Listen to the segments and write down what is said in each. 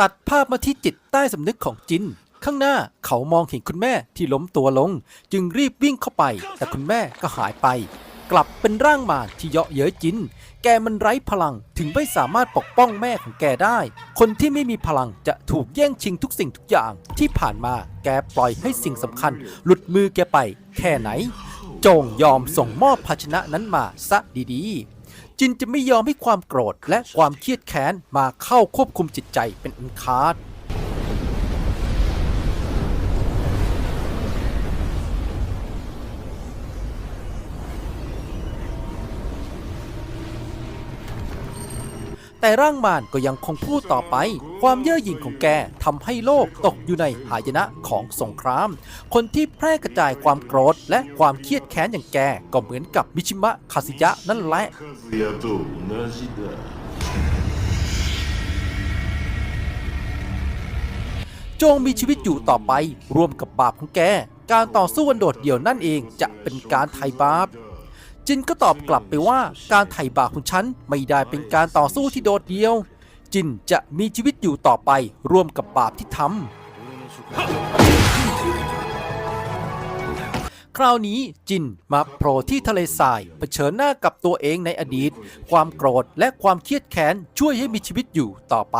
ตัดภาพมาที่จิตใต้สำนึกของจิน ข้างหน้าเขามองเห็นคุณแม่ที่ล้มตัวลง จึงรีบวิ่งเข้าไป แต่คุณแม่ก็หายไป กลับเป็นร่างมารที่เยาะเย้ยจิน แกมันไร้พลังถึงไม่สามารถปกป้องแม่ของแกได้ คนที่ไม่มีพลังจะถูกแย่งชิงทุกสิ่งทุกอย่าง ที่ผ่านมาแกปล่อยให้สิ่งสำคัญ หลุดมือแกไป แค่ไหน จงยอมส่งมอบภาชนะนั้นมาซะดีๆ จินจะไม่ยอมให้ความโกรธและความเครียดแค้นมาเข้าควบคุมจิตใจเป็นอันขาด แต่ร่างมารก็ยังคงพูดต่อไป ความเย่อหยิ่งของแกทำให้โลกตกอยู่ในหายนะของสงคราม คนที่แพร่กระจายความโกรธและความเครียดแค้นอย่างแกก็เหมือนกับมิชิมะคาซิยะนั่นแหละจงมีชีวิตอยู่ต่อไปร่วมกับบาปของแก การต่อสู้วันโดดเดี่ยวนั่นเองจะเป็นการไถ่บาป จินก็ตอบกลับไปว่าการไถ่บาปของฉันไม่ได้เป็นการต่อสู้ที่โดดเดี่ยว จินจะมีชีวิตอยู่ต่อไปร่วมกับบาปที่ทำ คราวนี้จินมาโผล่ที่ทะเลทรายเผชิญหน้ากับตัวเองในอดีต ความโกรธและความเครียดแค้นช่วยให้มีชีวิตอยู่ต่อไป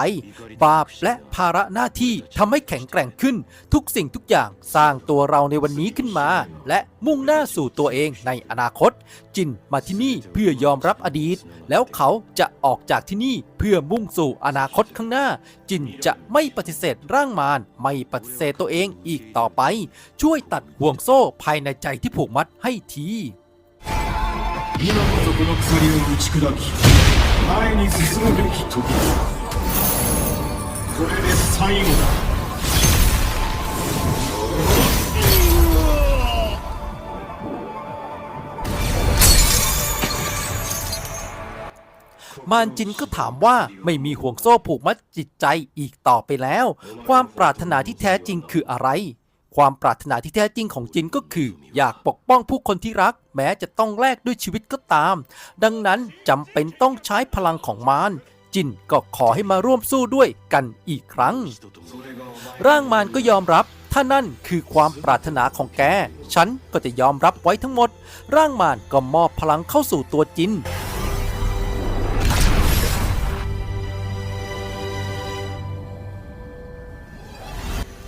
บาปและภาระหน้าที่ทำให้แข็งแกร่งขึ้น ทุกสิ่งทุกอย่างสร้างตัวเราในวันนี้ขึ้นมา และมุ่งหน้าสู่ตัวเองในอนาคต จินมาที่นี่เพื่อยอมรับอดีต แล้วเขาจะออกจากที่นี่เพื่อมุ่งสู่อนาคตข้างหน้า จินจะไม่ปฏิเสธร่างมารไม่ปฏิเสธตัวเองอีกต่อไป ช่วยตัดห่วงโซ่ภายในใจที่ผูกมัดให้ที 今こそこの鎖を打ち砕き前に進むべき時だこれで最後だ มารจินก็ถามว่าไม่มีห่วงโซ่ผูกมัดจิตใจอีกต่อไปแล้ว ความปรารถนาที่แท้จริงคืออะไร ความปรารถนาที่แท้จริงของจินก็คือ อยากปกป้องผู้คนที่รัก แม้จะต้องแลกด้วยชีวิตก็ตาม ดังนั้นจำเป็นต้องใช้พลังของมารจินก็ขอให้มาร่วมสู้ด้วยกันอีกครั้ง ร่างมารก็ยอมรับ ถ้านั่นคือความปรารถนาของแก ฉันก็จะยอมรับไว้ทั้งหมด ร่างมารก็มอบพลังเข้าสู่ตัวจิน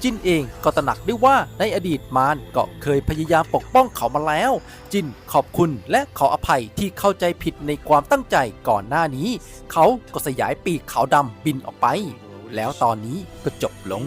จินเองก็ตระหนักได้ว่าในอดีตมารก็เคยพยายามปกป้องเขามาแล้ว จินขอบคุณและขออภัยที่เข้าใจผิดในความตั้งใจก่อนหน้านี้ เขาก็สยายปีกขาวดำบินออกไป แล้วตอนนี้ก็จบลง